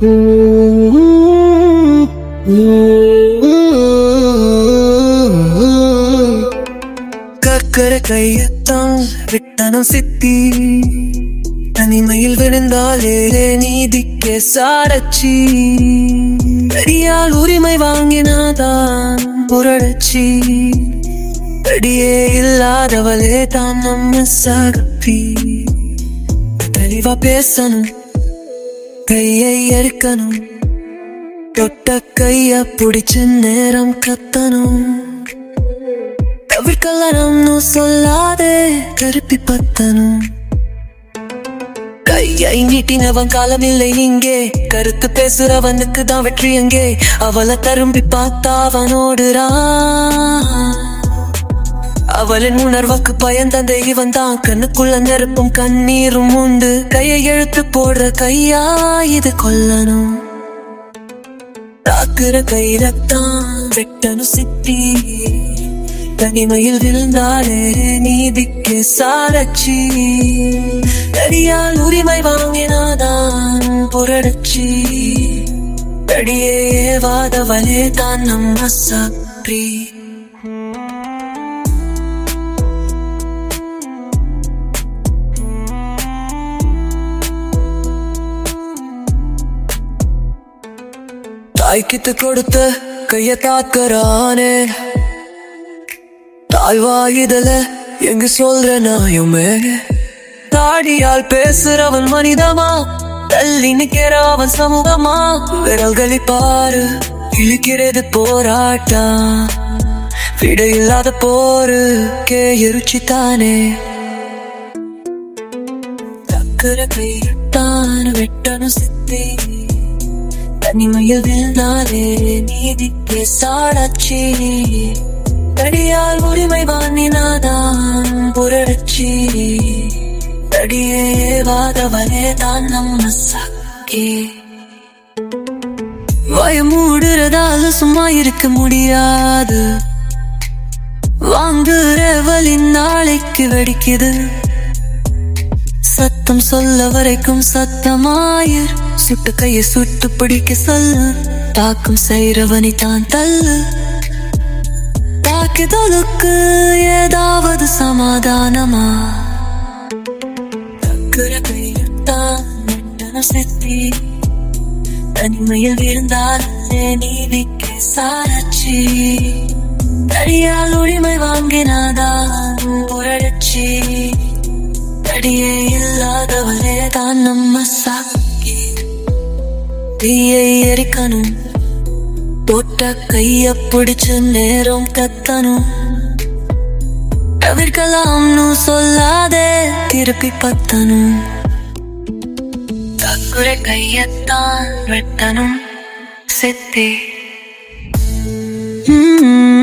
கக்கர கையத்தான் விட்டனம் சித்தி. தனிமையில் விழுந்தாலே நீதிக்கே சாரச்சி. பெரியால் உரிமை வாங்கினாதான் புரட்சி. அடியே இல்லாதவளே தான் நம்ம சகப்பி தெளிவா பேசணும். கையை எடுக்கணும். தொட்ட கைய புடிச்சு நேரம் கத்தணும். தவிர்க்கலனம்னு சொல்லாதே கருப்பி பத்தணும். கையை நீட்டினவன் காலமில்லை இங்கே. கருத்து பேசுறவனுக்கு தான் வெற்றி எங்கே. அவளை தரும்பி பார்த்தா அவனோடுறான் அவளின் உணர்வுக்கு பயந்தந்த இவன் தான். கண்ணுக்குள்ள நெருப்பும் கண்ணீரும் உண்டு. கையை எழுத்து போடுற கையா இது கொல்லணும். தாக்குற கையிலத்தான் வெட்டணும் சித்தி. தனிமையில் விழுந்தாலே நீதிக்கு சாரச்சி. தடியால் உரிமை வாங்கினாதான் புரட்சி தடியே வாதவனே தான் நம்ம சப்ரி தாய்க்கித்து கொடுத்த கைய தாக்கறானே தாய்வாயுதல எங்க சொல்ற நாயுமே தாடியால் பேசுறவன் மனிதமா தள்ளி நிக்கிற அவன் சமூகமா விரல்களை பாரு இழுக்கிறது போராட்டா விட இல்லாத போரு கே எருச்சி தானே தக்கர கைத்தான் வெட்டணும் சித்தே தனிமையில் விழுந்தாலே நீதிக்கு சாடாச்சி தடியால் உரிமை வாங்கினாதான் புரட்சி தடியே வாதவனே தான் நம்ம சக்கே வயமூடுறதால சும்மா இருக்க முடியாது. வாங்குற வலி நாளைக்கு வெடிக்குது. சத்தம் சொல்ல வரைக்கும் சத்தமாயிர். சுட்டு கையை சுட்டு பிடிக்க சொல்லு. தாக்கம் செய்றவனை தான் தள்ளு. தாக்குதலுக்கு ஏதாவது சமாதானமா? தக்குற கையத்தான் நெட்டன செத்தி. தனிமையில் இருந்தாலே நிக்க சாரச்சி. தடியால் உரிமை வாங்கினாதான் புரட்சி தடியே இல்லாதவளே தான் நம்ம சாக்கி தீயை எரிக்கணும். போட்ட கைய பிடிச்சு நேரம் கத்தணும். தவிர்க்கலாம்னு சொல்லாதே திருப்பி பத்தணும். தக்குற கையத்தான் வெட்டணும். செத்தே. ம்